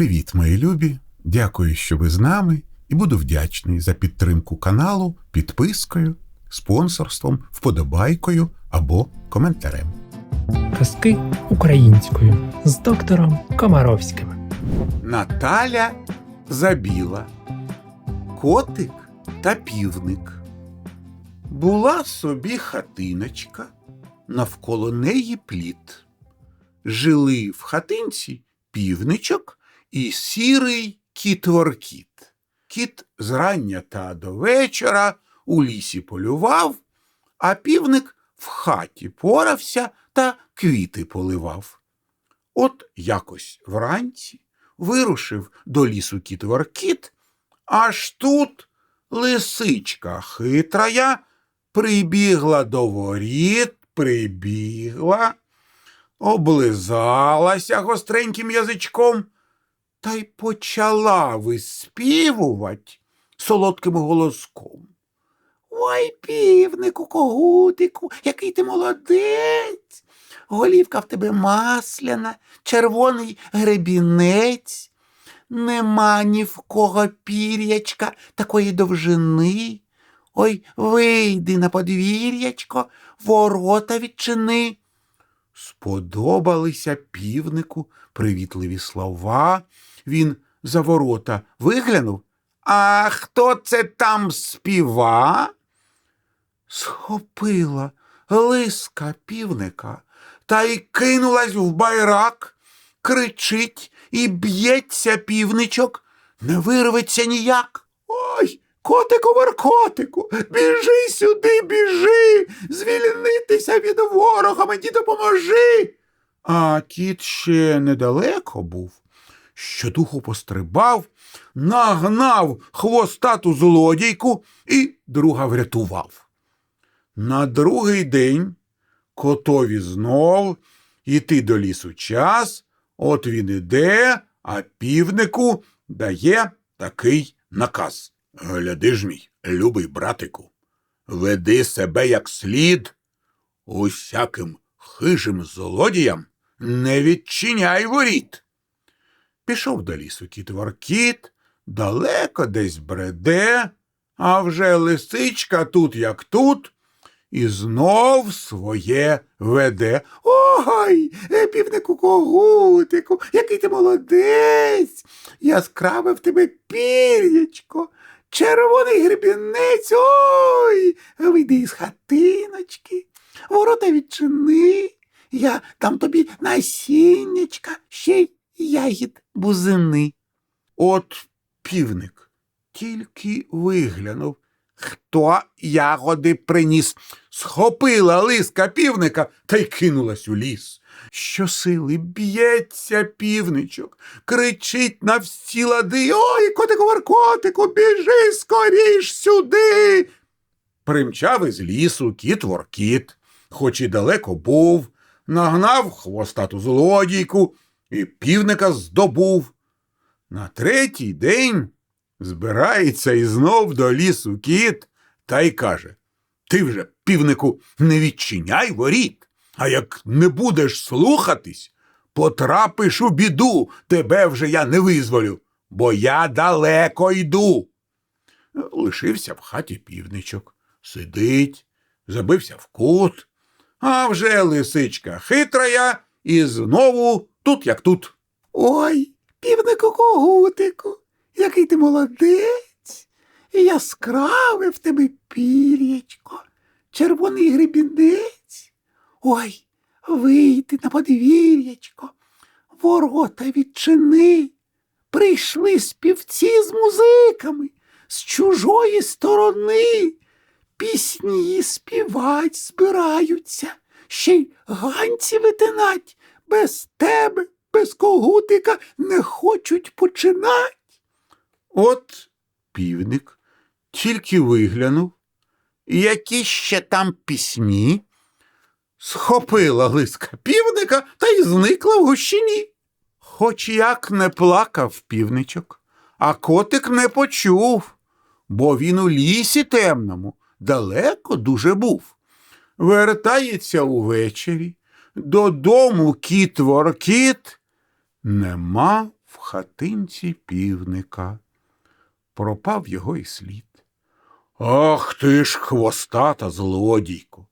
Привіт, мої любі! Дякую, що ви з нами, і буду вдячний за підтримку каналу підпискою, спонсорством, вподобайкою або коментарем. Казки українською з доктором Комаровським. Наталя забіла, котик та півник. Була собі хатиночка, навколо неї плід. Жили в хатинці півничок і сірий кіт-воркіт. Кіт зрання та до вечора у лісі полював, а півник в хаті порався та квіти поливав. От якось вранці вирушив до лісу кіт Воркіт, аж тут лисичка хитрая прибігла до воріт, прибігла, облизалася гостреньким язичком та й почала виспівувати солодким голоском. Ой, півнику, когутику, який ти молодець. Голівка в тебе масляна, червоний гребінець. Нема ні в кого пір'ячка такої довжини. Ой, вийди на подвір'ячко, ворота відчини. Сподобалися півнику привітливі слова. Він за ворота виглянув. А хто це там співа? Схопила лиска півника та й кинулась в байрак, кричить і б'ється півничок, не вирветься ніяк. Ой, котику воркотику, біжи сюди, біжи, звільнитися від ворога, мені допоможи. А кіт ще недалеко був. Щодуху пострибав, нагнав хвостату злодійку і друга врятував. На другий день котові знов іти до лісу час, от він іде, а півнику дає такий наказ. Гляди ж мій, любий братику, веди себе як слід, усяким хижим злодіям не відчиняй воріт. Пішов до лісу кіт Воркіт, далеко десь бреде, а вже лисичка тут, як тут, і знов своє веде. Ой, е, півнику когутику, який ти молодець. Яскраве в тебе пір'ячко, червоний гребінець. Ой, вийди із хатиночки, ворота відчини. Я там тобі насіннячка, ще й ягід бузини. От півник тільки виглянув, хто ягоди приніс. Схопила лиска півника та й кинулась у ліс. Щосили б'ється півничок, кричить на всі лади. Ой, котику воркотику, біжи скоріш сюди. Примчав із лісу кіт воркіт, хоч і далеко був, нагнав хвостату злодійку і півника здобув. На третій день збирається і знов до лісу кіт та й каже Ти вже, півнику, не відчиняй воріт, а як не будеш слухатись, потрапиш у біду, тебе вже я не визволю, бо я далеко йду. Лишився в хаті півничок, сидить, забився в кут, а вже лисичка хитрая і знову тут як тут. Ой, півнику когутику, який ти молодець, яскраве в тебе пір'ячко, червоний гребінець. Ой, вийди на подвір'ячко, ворота відчини. Прийшли співці з музиками з чужої сторони. Пісні співать збираються, ще й ганці витинать. Без тебе, без когутика не хочуть починать. От півник тільки виглянув, які ще там пісні, схопила лиска півника та й зникла в гущині. Хоч як не плакав півничок, а котик не почув, бо він у лісі темному далеко дуже був. Вертається увечері, додому кіт воркіт, нема в хатинці півника. Пропав його і слід. Ах ти ж хвостата злодійко.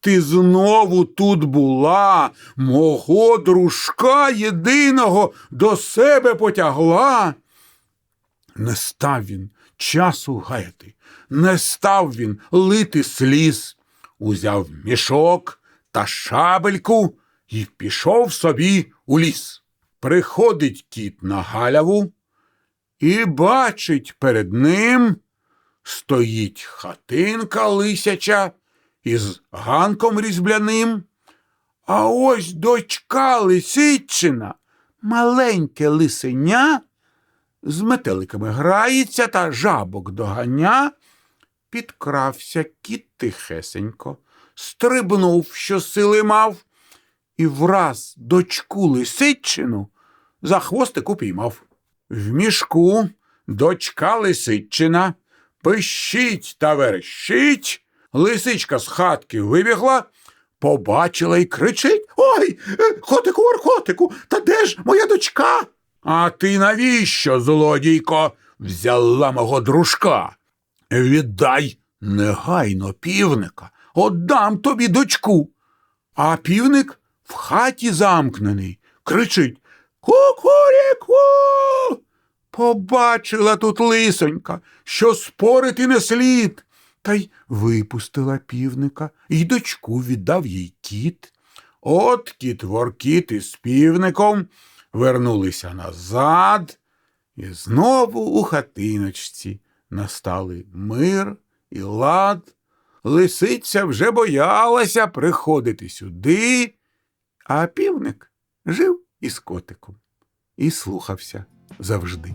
Ти знову тут була, мого дружка єдиного до себе потягла. Не став він часу гаяти, не став він лити сліз, узяв мішок та шабельку і пішов собі у ліс. Приходить кіт на галяву і бачить перед ним стоїть хатинка лисяча із ганком різьбляним. А ось дочка лисичина, маленьке лисеня, з метеликами грається та жабок доганя. Підкрався кіт тихесенько, стрибнув, що сили мав, і враз дочку лисичину за хвостик упіймав. В мішку дочка лисичина пищить та верещить. Лисичка з хатки вибігла, побачила і кричить Ой, е, котику, орхотику, та де ж моя дочка? А ти навіщо, злодійко, взяла мого дружка? Віддай негайно півника, отдам тобі дочку. А півник в хаті замкнений, кричить Кукуріку. Побачила тут лисонька, що спорити не слід, та й випустила півника, і дочку віддав їй кіт. От кіт воркіт із півником вернулися назад, і знову у хатиночці настали мир і лад. Лисиця вже боялася приходити сюди, а півник жив із котиком і слухався завжди.